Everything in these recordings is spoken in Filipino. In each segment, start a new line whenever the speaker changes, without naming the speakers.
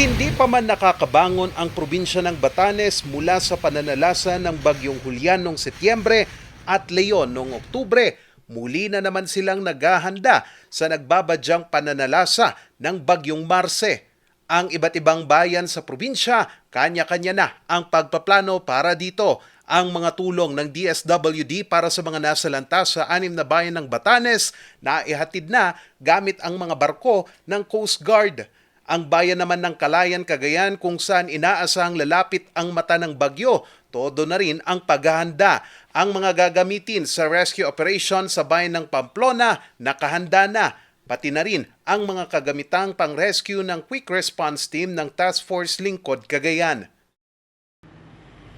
Hindi pa man nakakabangon ang probinsya ng Batanes mula sa pananalasa ng bagyong Hulyan noong Setyembre at Leon noong Oktubre. Muli na naman silang naghahanda sa nagbabadyang pananalasa ng bagyong Marse. Ang iba't ibang bayan sa probinsya, kanya-kanya na ang pagpaplano para dito. Ang mga tulong ng DSWD para sa mga nasalanta sa anim na bayan ng Batanes na ihatid na gamit ang mga barko ng Coast Guard. Ang bayan naman ng Kalayan, Cagayan kung saan inaasahang lalapit ang mata ng bagyo, todo na rin ang paghahanda. Ang mga gagamitin sa rescue operation sa bayan ng Pamplona, nakahanda na. Pati na rin ang mga kagamitang pang-rescue ng Quick Response Team ng Task Force Lingkod, Cagayan.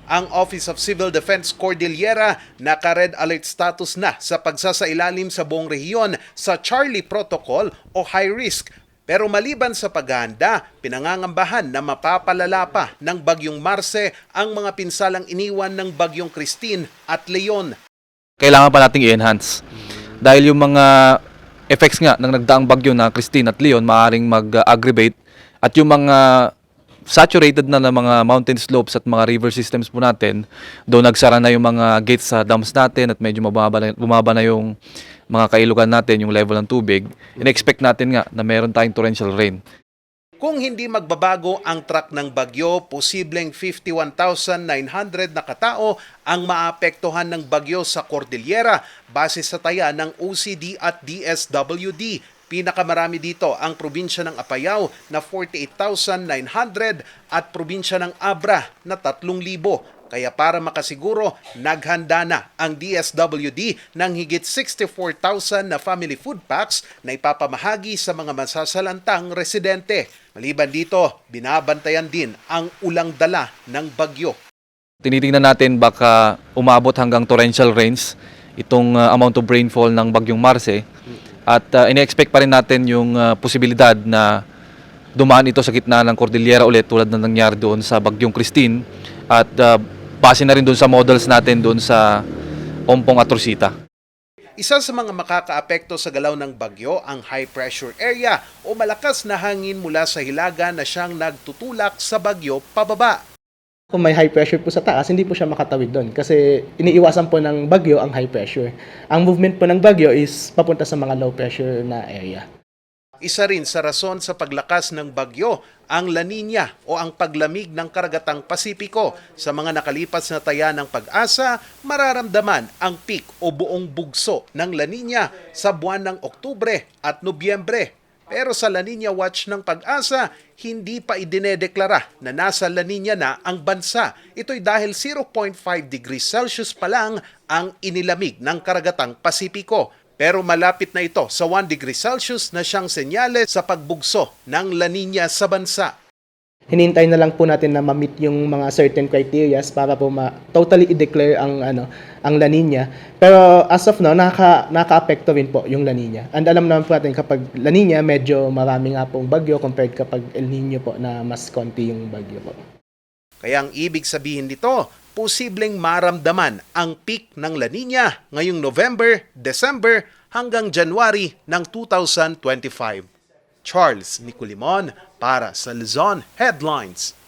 Ang Office of Civil Defense Cordillera naka-red alert status na sa pagsasailalim sa buong rehiyon sa Charlie Protocol o high risk. Pero maliban sa paghahanda, pinangangambahan na mapapalala pa ng Bagyong Marse ang mga pinsalang iniwan ng Bagyong Christine at Leon.
kailangan pa nating i-enhance. Dahil yung mga effects nga ng nagdaang bagyo na Christine at Leon maaaring mag-aggravate at yung mga saturated na na mga mountain slopes at mga river systems po natin, doon nagsara na yung mga gates sa dams natin at medyo mababa na, bumaba na yung mga kailugan natin, yung level ng tubig. In-expect natin nga na meron tayong torrential rain.
Kung hindi magbabago ang track ng bagyo, posibleng 51,900 na katao ang maapektuhan ng bagyo sa Cordillera base sa taya ng OCD at DSWD. Pinakamarami dito ang probinsya ng Apayao na 48,900 at probinsya ng Abra na 3,000. Kaya para makasiguro, naghanda na ang DSWD ng higit 64,000 na family food packs na ipapamahagi sa mga masasalantang residente. Maliban dito, binabantayan din ang ulang dala ng bagyo.
Tinitingnan natin baka umabot hanggang torrential rains itong uh, amount of rainfall ng bagyong Marse at uh, ine-expect pa rin natin yung uh, posibilidad na dumaan ito sa gitna ng Cordillera ulit tulad na nangyari doon sa bagyong Christine at uh, base na rin doon sa models natin doon sa Ompong at Rosita.
Isa sa mga makakaapekto sa galaw ng bagyo ang high pressure area o malakas na hangin mula sa hilaga na siyang nagtutulak sa bagyo pababa.
Kung may high pressure po sa taas, hindi po siya makatawid doon kasi iniiwasan po ng bagyo ang high pressure. Ang movement po ng bagyo is papunta sa mga low pressure na area.
Isa rin sa rason sa paglakas ng bagyo ang La Nina o ang paglamig ng karagatang Pasipiko. Sa mga nakalipas na taya ng pag-asa, mararamdaman ang peak o buong bugso ng La Nina sa buwan ng Oktubre at Nobyembre. Pero sa La Nina Watch ng pag-asa, hindi pa idinedeklara na nasa La Nina na ang bansa. Ito'y dahil 0.5 degrees Celsius pa lang ang inilamig ng karagatang Pasipiko. Pero malapit na ito sa 1 degree Celsius na siyang senyales sa pagbugso ng La Nina sa bansa.
Hinintay na lang po natin na ma-meet yung mga certain criterias para po ma totally i-declare ang ano ang La Nina. Pero as of now, nakaka nakaapekto rin po yung La Nina. And alam naman po natin kapag La Nina, medyo marami nga pong bagyo compared kapag El Nino po na mas konti yung bagyo po.
Kaya ang ibig sabihin nito, posibleng maramdaman ang peak ng La Nina ngayong November, December hanggang January ng 2025. Charles Nicolimon para sa Luzon Headlines.